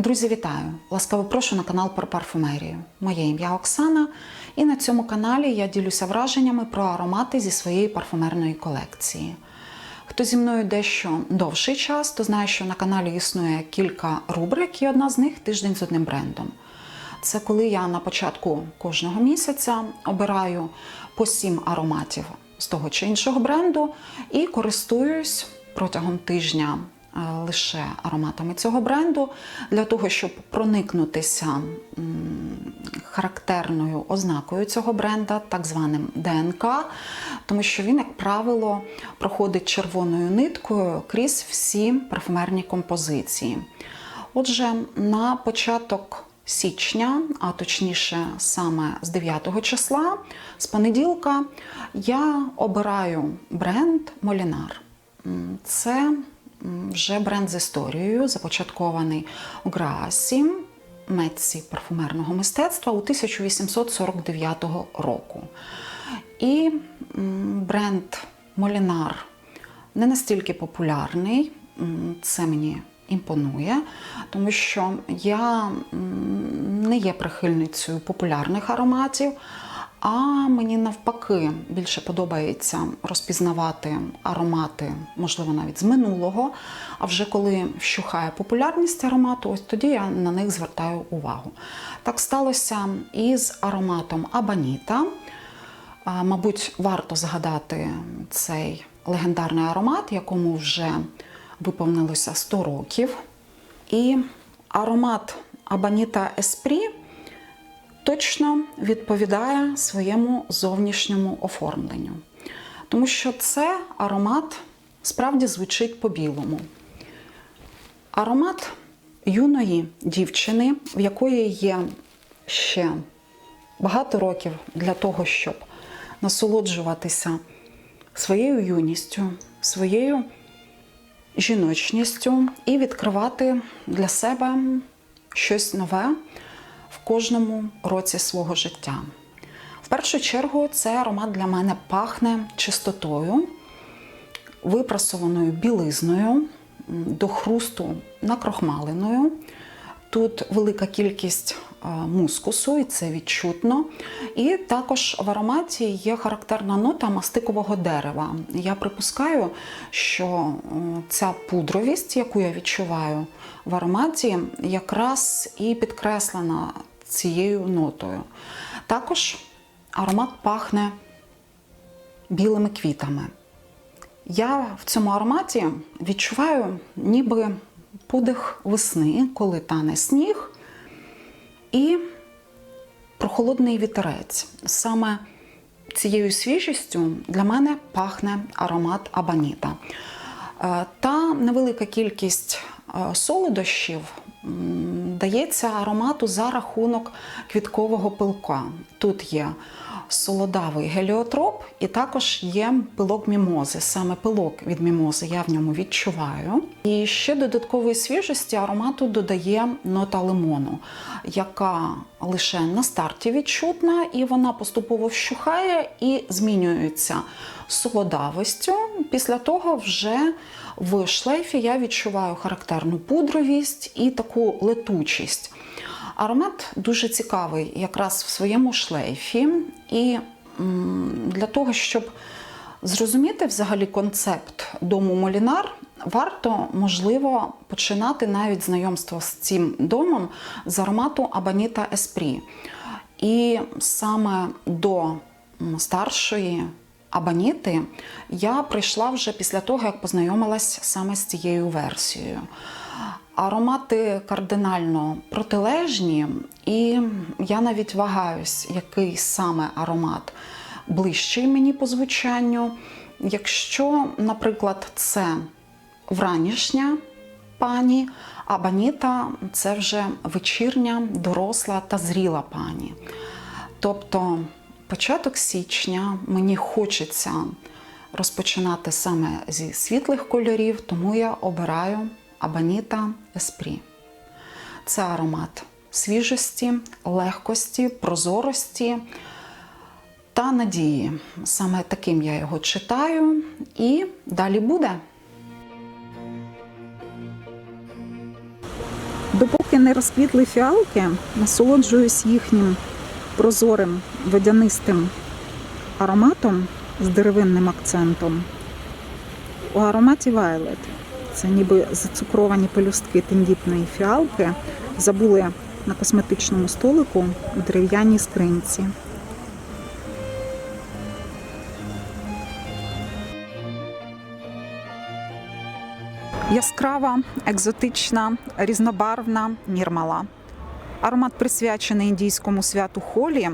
Друзі, вітаю! Ласкаво прошу на канал про парфумерію. Моє ім'я Оксана, і на цьому каналі я ділюся враженнями про аромати зі своєї парфумерної колекції. Хто зі мною дещо довший час, то знає, що на каналі існує кілька рубрик, і одна з них тиждень з одним брендом. Це коли я на початку кожного місяця обираю по сім ароматів з того чи іншого бренду і користуюсь протягом тижня лише ароматами цього бренду для того, щоб проникнутися характерною ознакою цього бренда, так званим ДНК, тому що він, як правило, проходить червоною ниткою крізь всі парфумерні композиції. Отже, на початок січня, а точніше саме з 9 числа, з понеділка, я обираю бренд Молінар. Це вже бренд з історією, започаткований у Граасі, метці парфумерного мистецтва у 1849 року. І бренд Молінар не настільки популярний, це мені імпонує, тому що я не є прихильницею популярних ароматів, а мені навпаки більше подобається розпізнавати аромати, можливо, навіть з минулого. А вже коли вщухає популярність аромату, ось тоді я на них звертаю увагу. Так сталося і з ароматом Абаніта. Мабуть, варто згадати цей легендарний аромат, якому вже виповнилося 100 років. І аромат Абаніта Еспрі точно відповідає своєму зовнішньому оформленню. Тому що це аромат справді звучить по-білому. Аромат юної дівчини, в якої є ще багато років для того, щоб насолоджуватися своєю юністю, своєю жіночністю і відкривати для себе щось нове в кожному році свого життя. В першу чергу, цей аромат для мене пахне чистотою, випрасованою білизною, до хрусту накрохмаленою. Тут велика кількість мускусу, і це відчутно. І також в ароматі є характерна нота мастикового дерева. Я припускаю, що е, ця пудровість, яку я відчуваю в ароматі, якраз і підкреслена цією нотою. Також аромат пахне білими квітами. Я в цьому ароматі відчуваю ніби подих весни, коли тане сніг, і прохолодний вітерець. Саме цією свіжістю для мене пахне аромат абаніта. Е, Та невелика кількість е, солодощів дається аромату за рахунок квіткового пилка. Тут є солодавий геліотроп і також є пилок мімози. Саме пилок від мімози я в ньому відчуваю. І ще додаткової свіжості аромату додає нота лимону, яка лише на старті відчутна, і вона поступово вщухає і змінюється солодавостю. Після того вже в шлейфі я відчуваю характерну пудровість і таку летучість. Аромат дуже цікавий якраз в своєму шлейфі. І для того, щоб зрозуміти взагалі концепт дому Молінар, варто, можливо, починати навіть знайомство з цим домом з аромату Абаніта Еспрі. І саме до старшої Абаніти я прийшла вже після того, як познайомилась саме з цією версією. Аромати кардинально протилежні, і я навіть вагаюсь, який саме аромат ближчий мені по звучанню. Якщо, наприклад, це вранішня пані, а баніта це вже вечірня, доросла та зріла пані. Тобто початок січня мені хочеться розпочинати саме зі світлих кольорів, тому я обираю Абаніта Еспрі. Це аромат свіжості, легкості, прозорості та надії. Саме таким я його читаю, і далі буде. Допоки не розквітли фіалки, насолоджуюсь їхнім прозорим водянистим ароматом з деревинним акцентом. У ароматі Violet це ніби зацукровані пелюстки тендітної фіалки забули на косметичному столику у дерев'яній скринці. Яскрава, екзотична, різнобарвна нірмала. Аромат присвячений індійському святу Холі,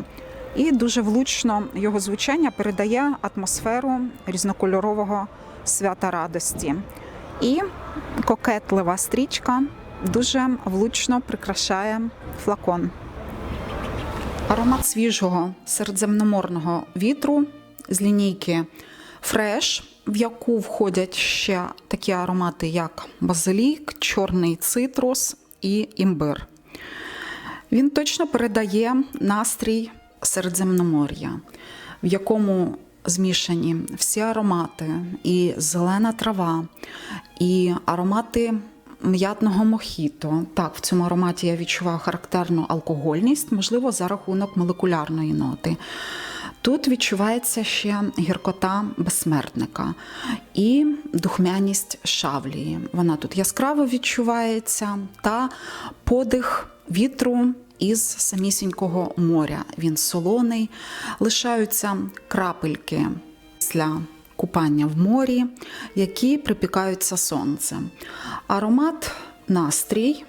і дуже влучно його звучання передає атмосферу різнокольорового свята радості. І кокетлива стрічка дуже влучно прикрашає флакон. Аромат свіжого середземноморного вітру з лінійки Fresh, в яку входять ще такі аромати, як базилік, чорний цитрус і імбир. Він точно передає настрій Середземномор'я, в якому змішані всі аромати, і зелена трава, і аромати м'ятного мохіто. Так, в цьому ароматі я відчуваю характерну алкогольність, можливо, за рахунок молекулярної ноти. Тут відчувається ще гіркота безсмертника і духмяність шавлії. Вона тут яскраво відчувається та подих вітру із самісінького моря. Він солоний, лишаються крапельки після купання в морі, які припікаються сонцем. Аромат настрій.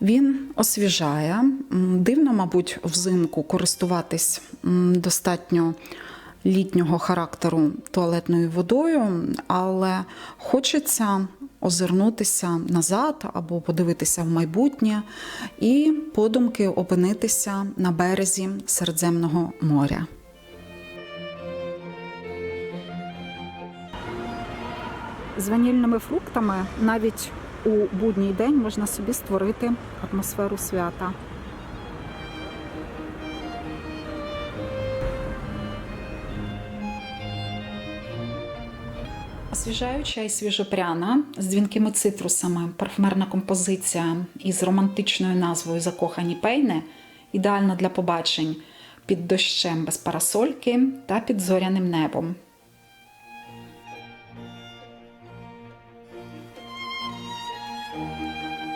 Він освіжає. Дивно, мабуть, взимку користуватись достатньо літнього характеру туалетною водою, але хочеться озирнутися назад або подивитися в майбутнє і подумки опинитися на березі Середземного моря. З ванільними фруктами навіть у будній день можна собі створити атмосферу свята. Освіжаюча і свіжопряна з дзвінкими цитрусами, парфумерна композиція із романтичною назвою Закохані пейни ідеальна для побачень під дощем без парасольки та під зоряним небом.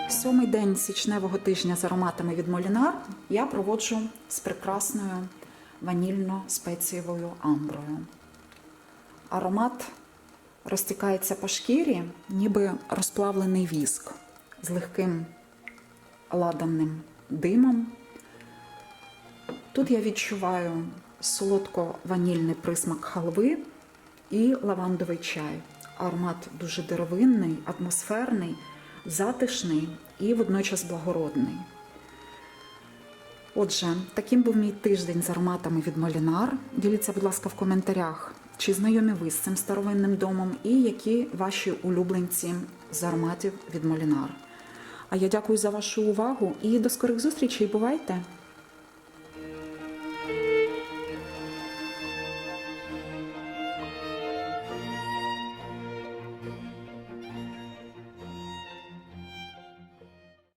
Сьомий день січневого тижня з ароматами від Молінар я проводжу з прекрасною ванільно-спецієвою амброю. Аромат розтікається по шкірі, ніби розплавлений віск з легким ладанним димом. Тут я відчуваю солодко-ванільний присмак халви і лавандовий чай. Аромат дуже деревинний, атмосферний, затишний і водночас благородний. Отже, таким був мій тиждень з ароматами від Молінар. Діліться, будь ласка, в коментарях, чи знайомі ви з цим старовинним домом і які ваші улюбленці з ароматів від Молінар. А я дякую за вашу увагу і до скорих зустрічей. Бувайте!